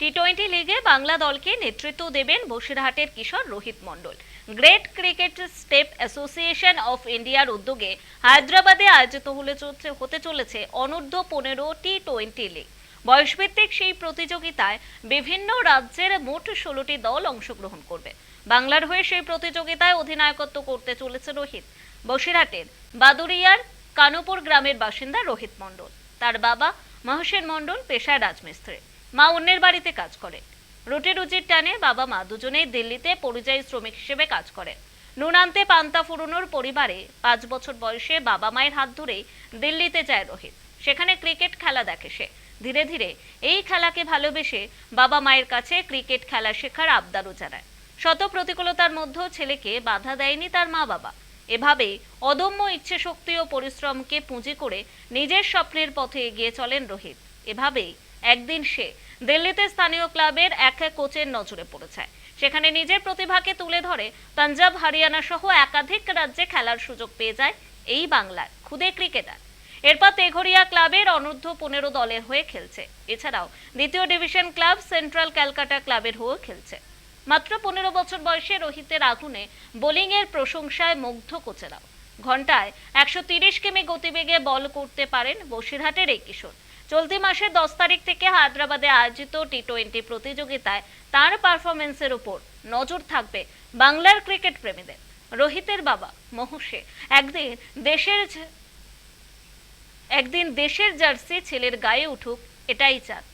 T twenty লিগে বাংলা দলকে নেতৃত্ব দেবেন বসিরহাটের কিশোর Rohit Mondal. Great cricket state association of ইন্ডিয়ার উদ্যোগে হায়দ্রাবাদে আয়োজিত হলে হতে চলেছে অনূর্ধ্ব পনেরো টি টোয়েন্টি লিগ বয়সভিত্তিক সেই প্রতিযোগিতায় বিভিন্ন রাজ্যের মোট ষোলোটি দল অংশগ্রহণ করবে। বাংলার হয়ে সেই প্রতিযোগিতায় অধিনায়কত্ব করতে চলেছে রোহিত। বসিরহাটের বাদুরিয়ার কানুপুর গ্রামের বাসিন্দা রোহিত মণ্ডল। তার বাবা মহসেন মণ্ডল, পেশায় রাজমিস্ত্রি। মা অন্যের বাড়িতে কাজ করে। রুটি রুজির টানে বাবা মা দুজনেই দিল্লিতে পরিযায়ী শ্রমিক হিসেবে কাজ করে। নুনান্তে পান্তা ফুরনোর পরিবারে পাঁচ বছর বয়সে বাবা মায়ের হাত ধরেই দিল্লিতে যায় রোহিত। সেখানে ক্রিকেট খেলা দেখে সে। ধীরে ধীরে এই খেলাকে ভালোবেসে বাবা মায়ের কাছে ক্রিকেট খেলা শেখার আবদারও জানায়। শত প্রতিকূলতার মধ্যেও ছেলেকে বাধা দেয়নি তার মা বাবা। এভাবেই অদম্য ইচ্ছে শক্তি ও পরিশ্রমকে পুঁজি করে নিজের স্বপ্নের পথে এগিয়ে চলেন রোহিত। এভাবেই একদিন সে দিল্লিতে স্থানীয় ক্লাবের এক এক কোচের নজরে পড়েছে। সেখানে নিজের প্রতিভাকে তুলে ধরে পাঞ্জাব, হরিয়ানা সহ একাধিক রাজ্যে খেলার সুযোগ পেয়ে যায় এই বাংলার খুদে ক্রিকেটার। এরপর তেঘরিয়া ক্লাবের অনূর্ধ্ব পনেরো দলের হয়ে খেলছে। এছাড়াও দ্বিতীয় ডিভিশন ক্লাব সেন্ট্রাল ক্যালকাটা ক্লাবের হয়েও খেলছে। মাত্র পনেরো বছর বয়সে রোহিতের আগুনে বোলিংয়ের প্রশংসায় মুগ্ধ কোচেরাও। ঘন্টায় একশো তিরিশ কিমি গতিবেগে বল করতে পারেন বসিরহাটের এই কিশোর। চলতি মাসের দশ তারিখ থেকে হায়দ্রাবাদে আয়োজিত টি টোয়েন্টি প্রতিযোগিতায় তার পারফরমেন্সের উপর নজর থাকবে বাংলার ক্রিকেট প্রেমীদের। রোহিতের বাবা মহুষে একদিন দেশের একদিন দেশের জার্সি ছেলের গায়ে উঠুক, এটাই চান।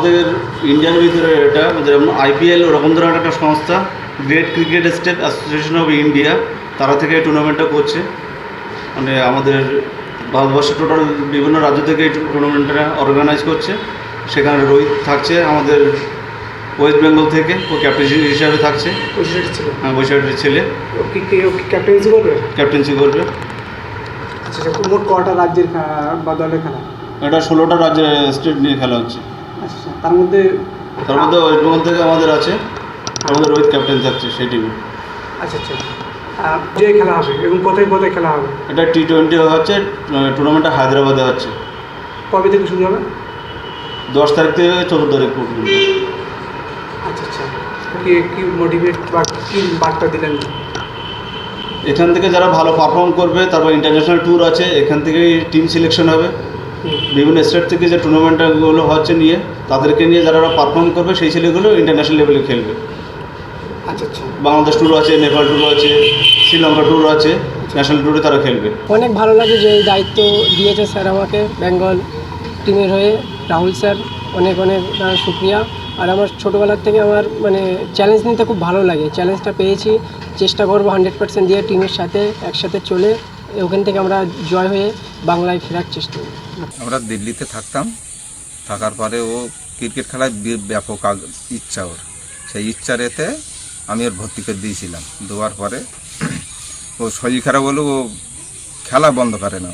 আমাদের ইন্ডিয়ার ভিতরে এটা যেমন আইপিএল ওরকম ধরনের একটা সংস্থা great cricket state association of India তারা থেকে এই টুর্নামেন্টটা করছে। মানে আমাদের ভারতবর্ষের টোটাল বিভিন্ন রাজ্য থেকে এই টুর্নামেন্টটা অর্গানাইজ করছে। সেখানে রোহিত থাকছে আমাদের ওয়েস্ট বেঙ্গল থেকে ও ক্যাপ্টেন হিসাবে থাকছে। হ্যাঁ বৈশাখের ছেলে। ক্যাপ্টেন্সি করবে? ক্যাপ্টেন্সি করবে। আচ্ছা মোট কটা রাজ্যের বা দলের খেলা? এটা ষোলোটা রাজ্যের স্টেট নিয়ে খেলা হচ্ছে। আচ্ছা আচ্ছা তার মধ্যে তার মধ্যে ওয়েস্ট বেঙ্গল থেকে আমাদের আছে আমাদের রোহিত ক্যাপ্টেন থাকছে সেই টিমে আচ্ছা আচ্ছা আহ, যে খেলা হবে এবং কোথায় কোথায় খেলা হবে? এটা টি টোয়েন্টি হচ্ছে টুর্নামেন্টটা হায়দ্রাবাদে হচ্ছে। কবে থেকে শুরু হবে? দশ তারিখ থেকে চোদ্দ তারিখ পর্যন্ত। আচ্ছা আচ্ছা। কি কি মোটিভেট বা কি বার্তা দিলেন? এখান থেকে যারা ভালো পারফর্ম করবে তারপর ইন্টারন্যাশনাল ট্যুর আছে এখান থেকেই টিম সিলেকশন হবে। বিভিন্ন স্টেট থেকে যে টুর্নামেন্টগুলো হচ্ছে নিয়ে তাদেরকে নিয়ে যারা পারফর্ম করবে সেই ছেলেগুলো ইন্টারন্যাশনাল লেভেলে খেলবে। আচ্ছা আচ্ছা। বাংলাদেশ ট্যুর আছে নেপাল ট্যুর আছে শ্রীলঙ্কা ট্যুর আছে ন্যাশনাল ট্যুরে তারা খেলবে। অনেক ভালো লাগে যে এই দায়িত্ব দিয়েছে স্যার আমাকে বেঙ্গল টিমের হয়ে রাহুল স্যার অনেক অনেক শুক্রিয়া। আর আমার ছোটোবেলার থেকে আমার মানে চ্যালেঞ্জ নিতে খুব ভালো লাগে। চ্যালেঞ্জটা পেয়েছি চেষ্টা করব হান্ড্রেড পার্সেন্ট দিয়ে টিমের সাথে একসাথে চলে ওখান থেকে আমরা জয় হয়ে বাংলায় ফেরার চেষ্টা করি। আমরা দিল্লিতে থাকতাম। থাকার পরে ও ক্রিকেট খেলায় ব্যাপক ইচ্ছা ওর। সেই ইচ্ছার এতে আমি ওর ভর্তি করে দিয়েছিলাম। দেওয়ার পরে ও শরীর খারাপ হলেও ও খেলা বন্ধ করে না।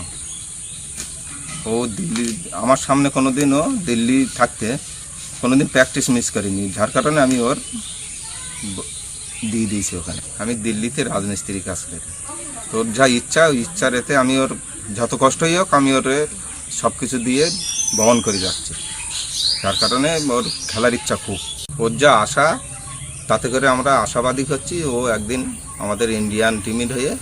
ও দিল্লি, আমার সামনে কোনো দিনও দিল্লি থাকতে কোনো দিন প্র্যাকটিস মিস করিনি। যার কারণে আমি ওর দিয়ে দিয়েছি ওখানে। আমি দিল্লিতে রাজমিস্ত্রি কাজ করি। তোর যা ইচ্ছা, ওই ইচ্ছার এতে আমি ওর যত কষ্টই হোক আমি ওর সব কিছু দিয়ে বহন করে যাচ্ছে। তার কারণে ওর খেলার ইচ্ছা খুব। ওর যা আশা, তাতে করে আমরা আশাবাদী হচ্ছি। ও একদিন আমাদের ইন্ডিয়ান টিমের হয়ে